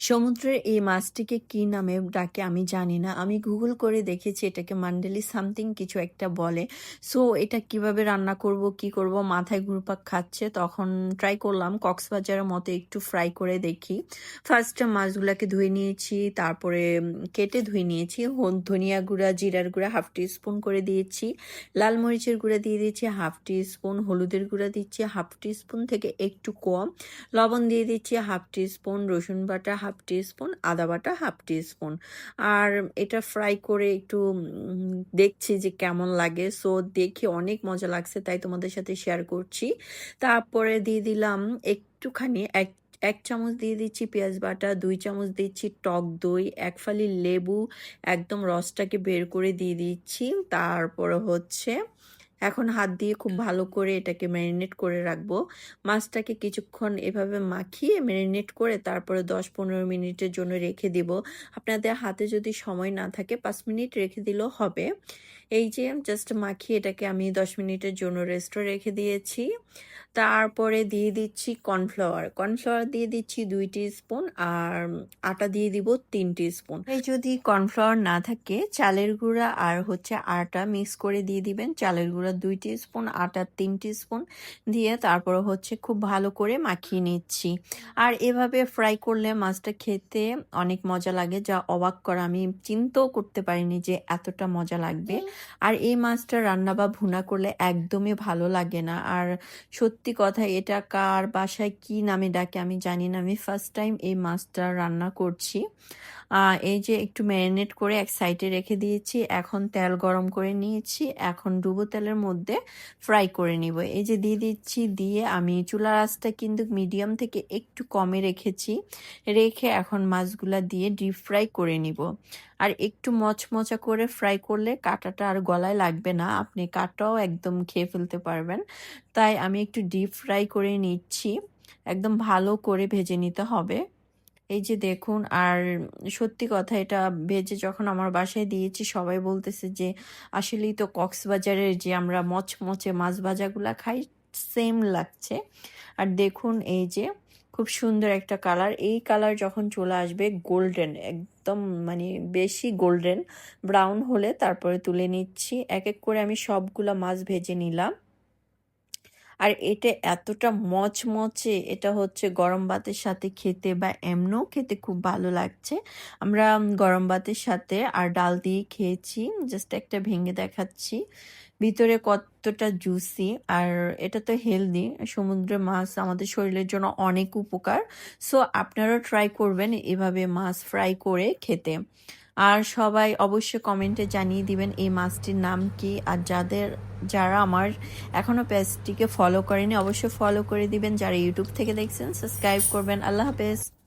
সমুদ্রের এই মাছটিকে কি নামে ডাকে আমি জানি না। আমি গুগল করে দেখেছি এটাকে মান্ডালি সামথিং কিছু একটা বলে। সো এটা কীভাবে রান্না করব, কি করব মাথায় ঘুরপাক খাচ্ছে। তখন ট্রাই করলাম কক্সবাজারের মতো একটু ফ্রাই করে দেখি। ফার্স্টে মাছগুলোকে ধুয়ে নিয়েছি, তারপরে কেটে ধুয়ে নিয়েছি। ধনিয়া গুঁড়া, জিরার গুঁড়া হাফ টি স্পুন করে দিয়েছি। লাল মরিচের গুঁড়া দিয়ে দিয়েছি হাফ টি স্পুন, হলুদের গুঁড়া দিচ্ছি হাফ টি স্পুন থেকে একটু কম। লবণ দিয়ে দিচ্ছি হাফ টি স্পুন, রসুন বাটা হাফ টি স্পুন, আদা বাটা হাফ টি স্পুন। আর এটা ফ্রাই করে একটু দেখছি যে কেমন লাগে। সো দেখে অনেক মজা লাগছে তাই তোমাদের সাথে শেয়ার করছি। তারপরে দিয়ে দিলাম একটুখানি এক এক চামচ দিয়ে দিচ্ছি পেঁয়াজ বাটা, দুই চামচ দিচ্ছি টক দই, এক ফালি লেবু একদম রসটাকে বের করে দিয়ে দিচ্ছি। তারপরে হচ্ছে এখন হাত দিয়ে খুব ভালো করে এটাকে ম্যারিনেট করে রাখব। মাছটাকে কিছুক্ষণ এভাবে মাখিয়ে ম্যারিনেট করে তারপরে দশ পনেরো মিনিটের জন্য রেখে দিব। আপনাদের হাতে যদি সময় না থাকে, পাঁচ মিনিট রেখে দিলেও হবে। এই যে জাস্ট মাখিয়ে এটাকে আমি ১০ মিনিটের জন্য রেস্টে রেখে দিয়েছি। তারপরে দিয়ে দিচ্ছি কর্নফ্লাওয়ার। কর্নফ্লাওয়ার দিয়ে দিচ্ছি ২ টিস্পুন আর আটা দিয়ে দিব ৩ টিস্পুন। এই যদি কর্নফ্লাওয়ার না থাকে চালের গুঁড়া আর হচ্ছে আটা মিক্স করে দিয়ে দিবেন। চালের গুঁড়া ২ টিস্পুন, আটা ৩ টিস্পুন দিয়ে তারপরে হচ্ছে খুব ভালো করে মাখিয়ে নিচ্ছি। আর এভাবে ফ্রাই করলে মাছটা খেতে অনেক মজা লাগে যা অবাক করা। আমি চিন্তাও করতে পারিনি যে এতটা মজা লাগবে। আর এই মাছটা রান্না বা ভুনা করলে একদমই ভালো লাগে না। আর সত্যি কথা এটা কার বাসায় কি নামে ডাকে আমি জানি না। আমি ফার্স্ট টাইম এই মাছটা রান্না করছি। এই যে একটু ম্যারিনেট করে এক সাইডে রেখে দিয়েছি। এখন তেল গরম করে নিয়েছি। এখন ডুবো তেলের মধ্যে ফ্রাই করে নিব। এই যে দিয়ে দিচ্ছি, দিয়ে আমি চুলার আঁচটা কিন্তু মিডিয়াম থেকে একটু কমে রেখেছি। রেখে এখন মাছগুলা দিয়ে ডিপ ফ্রাই করে নিব। আর একটু মচমচা করে ফ্রাই করলে কাঁটাটা আর গলায় লাগবে না। আপনি কাঁটাও একদম খেয়ে ফেলতে পারবেন। তাই আমি একটু ডিপ ফ্রাই করে নিচ্ছি। একদম ভালো করে ভেজে নিতে হবে। এই যে দেখুন, আর সত্যি কথা এটা ভেজে যখন আমার বাসায় দিয়েছি, সবাই বলতেছে যে, আসলেই তো কক্সবাজারের যে আমরা মচমচে মাছ ভাজাগুলা খাই সেম লাগছে। আর দেখুন এই যে খুব সুন্দর একটা কালার। এই কালার যখন চলে আসবে গোল্ডেন একদম মানে বেশি গোল্ডেন ব্রাউন হলে তারপরে তুলে নিচ্ছি। এক, এক করে আমি সবগুলো মাছ ভেজে নিলাম। আর এটা এতটা মচমচে, এটা হচ্ছে গরম ভাতের সাথে খেতে বা এমনেও খেতে খুব ভালো লাগছে। আমরা গরম ভাতের সাথে আর ডাল দিয়ে খেয়েছি। জাস্ট একটা ভেঙে দেখাচ্ছি। ভিতরে কতটা জুসি আর এটা তো হেলদি। সমুদ্রে মাছ আমাদের শরীরের জন্য অনেক উপকার। সো আপনারাও ট্রাই করবেন এভাবে মাছ ফ্রাই করে খেতে। আর সবাই অবশ্যই কমেন্টে জানিয়ে দিবেন এই মাছটির নাম কি? আর যাদের, যারা আমার এখনও পেজটিকে ফলো করেনি, অবশ্যই ফলো করে দিবেন। যারা ইউটিউব থেকে দেখছেন সাবস্ক্রাইব করবেন। আল্লাহ হাফেজ।